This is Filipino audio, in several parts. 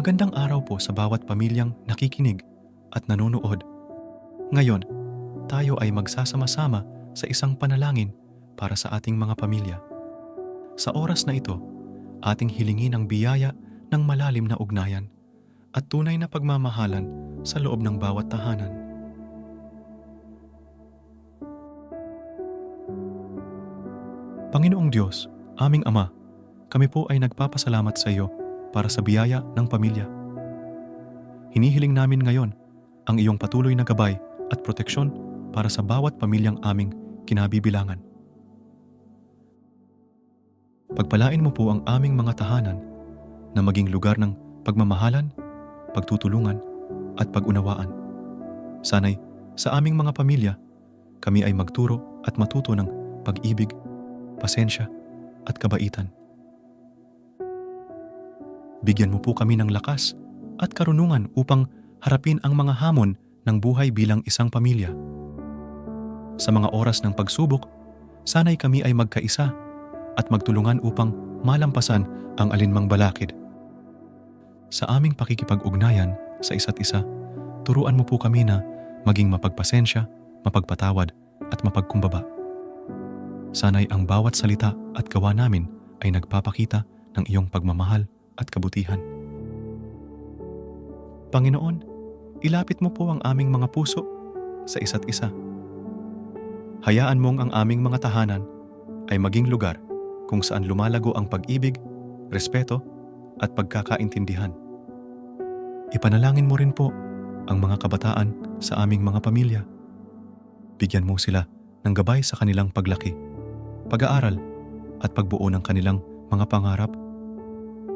Magandang araw po sa bawat pamilyang nakikinig at nanonood. Ngayon, tayo ay magsasama-sama sa isang panalangin para sa ating mga pamilya. Sa oras na ito, ating hilingin ang biyaya ng malalim na ugnayan at tunay na pagmamahalan sa loob ng bawat tahanan. Panginoong Diyos, aming Ama, kami po ay nagpapasalamat sa iyo para sa biyaya ng pamilya. Hinihiling namin ngayon ang iyong patuloy na gabay at proteksyon para sa bawat pamilyang aming kinabibilangan. Pagpalain mo po ang aming mga tahanan na maging lugar ng pagmamahalan, pagtutulungan at pag-unawaan. Sanay sa aming mga pamilya, kami ay magturo at matuto ng pag-ibig, pasensya at kabaitan. Bigyan mo po kami ng lakas at karunungan upang harapin ang mga hamon ng buhay bilang isang pamilya. Sa mga oras ng pagsubok, sanay kami ay magkaisa at magtulungan upang malampasan ang alinmang balakid. Sa aming pakikipag-ugnayan sa isa't isa, turuan mo po kami na maging mapagpasensya, mapagpatawad at mapagkumbaba. Sanay ang bawat salita at gawa namin ay nagpapakita ng iyong pagmamahal at kabutihan. Panginoon, ilapit mo po ang aming mga puso sa isa't isa. Hayaan mong ang aming mga tahanan ay maging lugar kung saan lumalago ang pag-ibig, respeto at pagkakaintindihan. Ipanalangin mo rin po ang mga kabataan sa aming mga pamilya. Bigyan mo sila ng gabay sa kanilang paglaki, pag-aaral at pagbuo ng kanilang mga pangarap.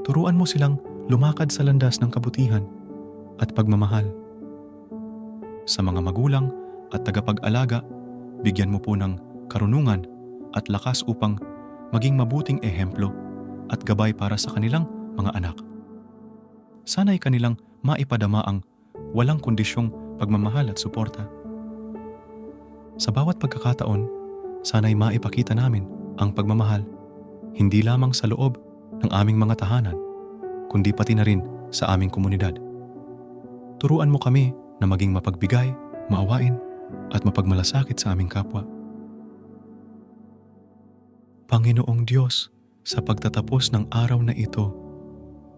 Turuan mo silang lumakad sa landas ng kabutihan at pagmamahal. Sa mga magulang at tagapag-alaga, bigyan mo po ng karunungan at lakas upang maging mabuting ehemplo at gabay para sa kanilang mga anak. Sana'y kanilang maipadama ang walang kondisyong pagmamahal at suporta. Sa bawat pagkakataon, sana'y maipakita namin ang pagmamahal hindi lamang sa loob ng aming mga tahanan, kundi pati na rin sa aming komunidad. Turuan mo kami na maging mapagbigay, maawain, at mapagmalasakit sa aming kapwa. Panginoong Diyos, sa pagtatapos ng araw na ito,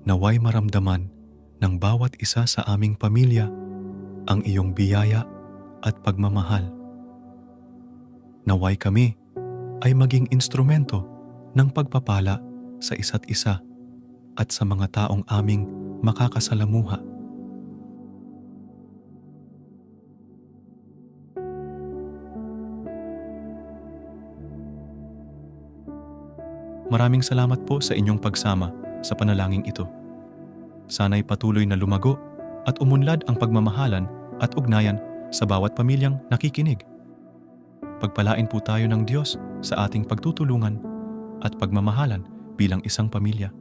naway maramdaman ng bawat isa sa aming pamilya ang iyong biyaya at pagmamahal. Naway kami ay maging instrumento ng pagpapala sa isa't isa at sa mga taong aming makakasalamuha. Maraming salamat po sa inyong pagsama sa panalangin ito. Sana'y patuloy na lumago at umunlad ang pagmamahalan at ugnayan sa bawat pamilyang nakikinig. Pagpalain po tayo ng Diyos sa ating pagtutulungan at pagmamahalan bilang isang pamilya.